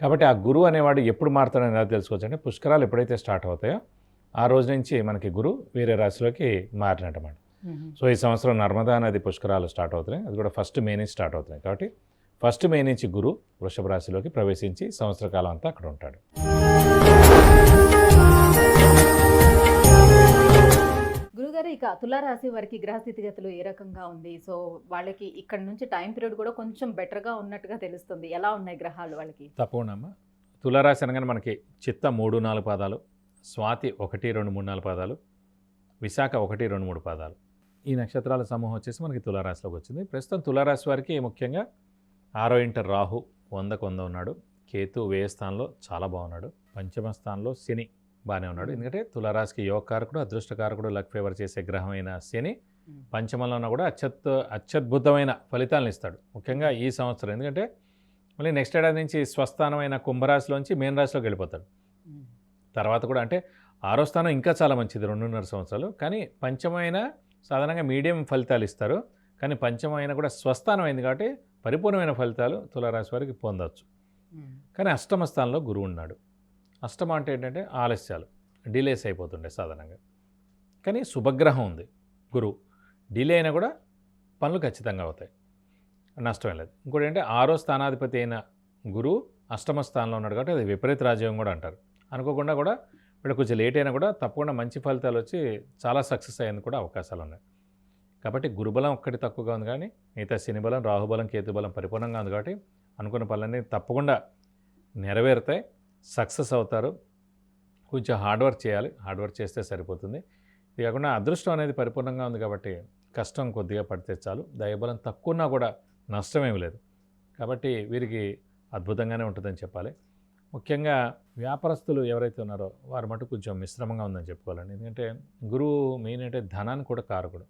కాబట్టి ఆ గురువు అనేవాడు ఎప్పుడు మారుతాడని ఎలా తెలుసుకోవచ్చు అంటే పుష్కరాలు ఎప్పుడైతే స్టార్ట్ అవుతాయో ఆ రోజు నుంచి మనకి గురువు వేరే రాశిలోకి మారినట్టమాట. సో ఈ సంవత్సరం నర్మదా నది పుష్కరాలు స్టార్ట్ అవుతున్నాయి. అది కూడా ఫస్ట్ మే నుంచి స్టార్ట్ అవుతున్నాయి. కాబట్టి ఫస్ట్ మే నుంచి గురు వృషభ రాశిలోకి ప్రవేశించి సంవత్సర కాలం అంతా అక్కడ ఉంటాడు. గారు ఇక తులారాశి వారికి గ్రహ స్థితిగతులు ఏ రకంగా ఉంది? సో వాళ్ళకి ఇక్కడ నుంచి టైం పీరియడ్ కూడా కొంచెం బెటర్గా ఉన్నట్టుగా తెలుస్తుంది. ఎలా ఉన్నాయి గ్రహాలు వాళ్ళకి? తప్పకుండా తులారాశి అనగానే మనకి చిత్త మూడు నాలుగు పాదాలు స్వాతి ఒకటి రెండు మూడు నాలుగు పాదాలు విశాఖ ఒకటి రెండు మూడు పాదాలు. ఈ నక్షత్రాల సమూహం వచ్చేసి మనకి తులారాశిలోకి వచ్చింది. ప్రస్తుతం తులారాశి వారికి ముఖ్యంగా ఆరో ఇంటర్ రాహు వందకు వంద ఉన్నాడు. కేతు వ్యయ స్థానంలో చాలా బాగున్నాడు. పంచమ స్థానంలో శని బాగానే ఉన్నాడు. ఎందుకంటే తులారాశికి యోగకారకుడు అదృష్టకారకుడు లక్ ఫేవర్ చేసే గ్రహమైన శని పంచమంలో ఉన్నా కూడా అత్యత్ అత్యద్భుతమైన ఫలితాలను ఇస్తాడు. ముఖ్యంగా ఈ సంవత్సరం. ఎందుకంటే మళ్ళీ నెక్స్ట్ ఏడాది నుంచి స్వస్థానమైన కుంభరాశిలోంచి మేన రాశిలోకి వెళ్ళిపోతాడు. తర్వాత కూడా అంటే ఆరో స్థానం ఇంకా చాలా మంచిది రెండున్నర సంవత్సరాలు. కానీ పంచమైన సాధారణంగా మీడియం ఫలితాలు ఇస్తారు. కానీ పంచమైన కూడా స్వస్థానం అయింది కాబట్టి పరిపూర్ణమైన ఫలితాలు తులారాశి వారికి పొందవచ్చు కానీ అష్టమ స్థానంలో గురువు ఉన్నాడు. అష్టమ అంటే ఏంటంటే ఆలస్యాలు డిలేస్ అయిపోతుండే సాధారణంగా. కానీ శుభగ్రహం ఉంది. గురువు డిలే అయినా కూడా పనులు ఖచ్చితంగా అవుతాయి. నష్టం లేదు. ఇంకోటి ఏంటంటే ఆరో స్థానాధిపతి అయిన గురువు అష్టమ స్థానంలో ఉన్నాడు కాబట్టి అది విపరీత రాజ్యం కూడా అంటారు. అనుకోకుండా కూడా వీళ్ళు కొంచెం లేట్ అయినా కూడా తప్పకుండా మంచి ఫలితాలు వచ్చి చాలా సక్సెస్ అయ్యేందుకు కూడా అవకాశాలు ఉన్నాయి. కాబట్టి గురుబలం ఒక్కటి తక్కువగా ఉంది కానీ మిగతా శనిబలం రాహుబలం కేతుబలం పరిపూర్ణంగా ఉంది కాబట్టి అనుకున్న పనులన్నీ తప్పకుండా నెరవేరుతాయి. సక్సెస్ అవుతారు. కొంచెం హార్డ్ వర్క్ చేయాలి. హార్డ్ వర్క్ చేస్తే సరిపోతుంది. ఇది కాకుండా అదృష్టం అనేది పరిపూర్ణంగా ఉంది కాబట్టి కష్టం కొద్దిగా పడితే చాలు. దయబలం తక్కువ ఉన్నా కూడా నష్టమేమి లేదు. కాబట్టి వీరికి అద్భుతంగానే ఉంటుందని చెప్పాలి. ముఖ్యంగా వ్యాపారస్తులు ఎవరైతే ఉన్నారో వారి మటు కొంచెం మిశ్రమంగా ఉందని చెప్పుకోవాలండి. ఎందుకంటే గురువు మెయిన్ అంటే ధనానికి కూడా కారకుడు.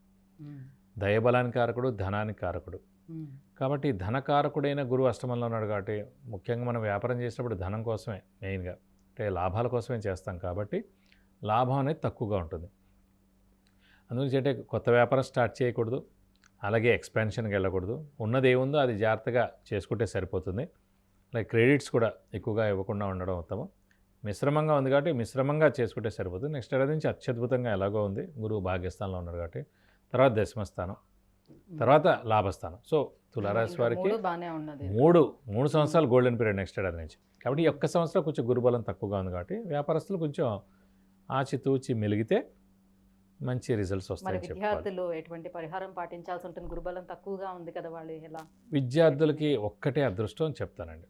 దయబలానికి కారకుడు ధనానికి కారకుడు. కాబట్టి ధనకారకుడైన గురువు అష్టమంలో ఉన్నాడు కాబట్టి ముఖ్యంగా మనం వ్యాపారం చేసినప్పుడు ధనం కోసమే మెయిన్గా. అంటే లాభాల కోసమే చేస్తాం కాబట్టి లాభం అనేది తక్కువగా ఉంటుంది. అందుగురించి అంటే కొత్త వ్యాపారం స్టార్ట్ చేయకూడదు. అలాగే ఎక్స్పాన్షన్కి వెళ్ళకూడదు. ఉన్నది ఏముందో అది జాగ్రత్తగా చేసుకుంటే సరిపోతుంది. అలాగే క్రెడిట్స్ కూడా ఎక్కువగా ఇవ్వకుండా ఉండడం ఉత్తమం. మిశ్రమంగా ఉంది కాబట్టి మిశ్రమంగా చేసుకుంటే సరిపోతుంది. నెక్స్ట్ ఏడాది నుంచి అత్యద్భుతంగా ఎలాగో ఉంది. గురువు భాగ్యస్థానంలో ఉన్నాడు కాబట్టి తర్వాత దశమస్థానం తర్వాత లాభస్థానం. సో తులారాశి వారికి మూడు మూడు సంవత్సరాలు గోల్డెన్ పీరియడ్ నెక్స్ట్ ఏడాది నుంచి. కాబట్టి ఈ ఒక్క సంవత్సరం కొంచెం గురుబలం తక్కువగా ఉంది కాబట్టి వ్యాపారస్తులు కొంచెం ఆచితూచి మెలిగితే మంచి రిజల్ట్స్ చెప్పుకోవాలి విద్యార్థులు ఎటువంటి పరిహారం పాటించాల్సి ఉంటుంది? గురుబలం తక్కువగా ఉంది కదా వాళ్ళు ఎలా విద్యార్థులకి ఒక్కటే అదృష్టం అని చెప్తానండి.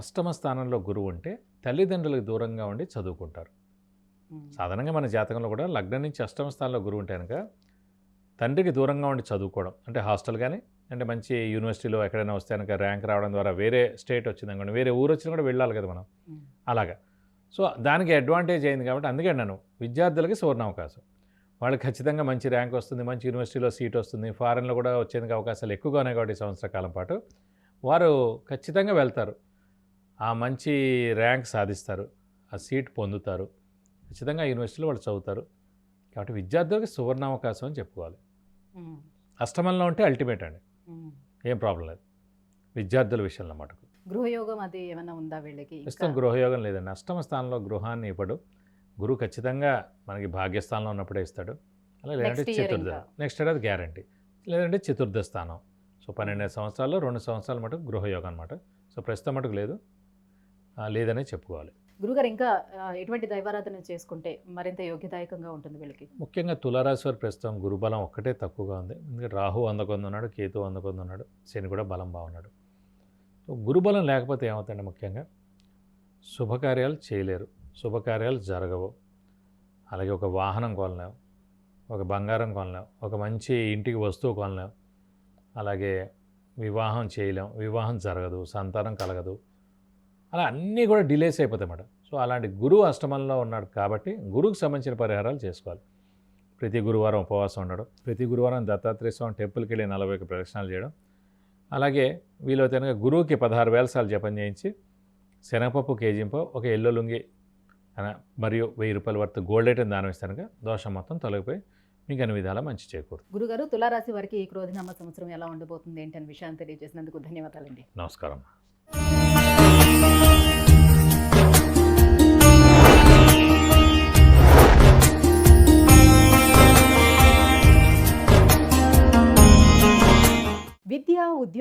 అష్టమ స్థానంలో గురువు ఉంటే తల్లిదండ్రులకు దూరంగా ఉండి చదువుకుంటారు. సాధారణంగా మన జాతకంలో కూడా లగ్నం నుంచి అష్టమ స్థానంలో గురువు ఉంటే కనుక తండ్రికి దూరంగా ఉండి చదువుకోవడం. అంటే హాస్టల్ కానీ అంటే మంచి యూనివర్సిటీలో ఎక్కడైనా వస్తే కనుక ర్యాంక్ రావడం ద్వారా వేరే స్టేట్ వచ్చింది అనుకోండి వేరే ఊరు వచ్చినా కూడా వెళ్ళాలి కదా మనం. అలాగా. సో దానికి అడ్వాంటేజ్ అయింది కాబట్టి అందుకే అన్నాను విద్యార్థులకి సువర్ణావకాశం వాళ్ళకి ఖచ్చితంగా మంచి ర్యాంక్ వస్తుంది మంచి యూనివర్సిటీలో సీట్ వస్తుంది ఫారెన్లో కూడా వచ్చేందుకు అవకాశాలు ఎక్కువగా ఉన్నాయి కాబట్టి ఈ సంవత్సర కాలం పాటు. వారు ఖచ్చితంగా వెళ్తారు. ఆ మంచి ర్యాంక్ సాధిస్తారు ఆ సీట్ పొందుతారు. ఖచ్చితంగా యూనివర్సిటీలో వాళ్ళు చదువుతారు. కాబట్టి విద్యార్థులకి సువర్ణావకాశం అని చెప్పుకోవాలి. అష్టమంలో ఉంటే అల్టిమేట్ అండి. ఏం ప్రాబ్లం లేదు. విద్యార్థుల విషయంలో మటుకు. గృహయోగం అది ఏమైనా ఉందా వీళ్ళకి? ప్రస్తుతం? గృహయోగం లేదండి. అష్టమ స్థానంలో గృహాన్ని ఇవ్వడు. గురువు ఖచ్చితంగా మనకి భాగ్యస్థానంలో ఉన్నప్పుడే ఇస్తాడు. అలా లేదంటే చతుర్థ. నెక్స్ట్ ఏడాది గ్యారంటీ లేదంటే చతుర్థ స్థానం. సో పన్నెండు సంవత్సరాల్లో రెండు సంవత్సరాల మటుకు గృహయోగం అనమాట సో ప్రస్తుతం మటుకు లేదు. లేదనే చెప్పుకోవాలి. గురుగారు ఇంకా ఎటువంటి దైవారాధన చేసుకుంటే మరింత యోగ్యదాయకంగా ఉంటుంది వీళ్ళకి? ముఖ్యంగా తులారాశి వారి ప్రస్తుతం గురుబలం ఒక్కటే తక్కువగా ఉంది. ఎందుకంటే రాహు వందకొంది ఉన్నాడు కేతు వందకొంది ఉన్నాడు శని కూడా బలం బాగున్నాడు సో గురుబలం లేకపోతే ఏమవుతుందండి ముఖ్యంగా? శుభకార్యాలు చేయలేరు. శుభకార్యాలు జరగవు. అలాగే ఒక వాహనం కొనలేం. ఒక బంగారం కొనలేం. ఒక మంచి ఇంటికి వస్తువు కొనలేం. అలాగే వివాహం చేయలేం. వివాహం జరగదు. సంతానం కలగదు. అలా అన్నీ కూడా డిలేస్ అయిపోతాయి అన్నమాట సో అలాంటి గురువు అష్టమంలో ఉన్నాడు కాబట్టి గురువుకు సంబంధించిన పరిహారాలు చేసుకోవాలి. ప్రతి గురువారం ఉపవాసం ఉండడం ప్రతి గురువారం దత్తాత్రేయ స్వామి టెంపుల్కి వెళ్ళి నలభై ఒక ప్రదక్షిణాలు చేయడం అలాగే వీలైతే గురువుకి పదహారు వేల సార్లు జపం చేయించి శనగపప్పు కేజీంపో ఒక ఎల్లో లుంగి మరియు వెయ్యి రూపాయల వర్త్ గోల్డ్ ఐటమ్ దానం దోషం మొత్తం తొలగిపోయి మీకు అన్ని విధాలా మంచి చేకూరుతుంది. గురుగారు తులారాశి వారికి ఈ క్రోధినామ సంవత్సరం ఎలా ఉండబోతుంది ఏంటనే విషయాన్ని తెలియజేసినందుకు ధన్యవాదాలండి. నమస్కారం.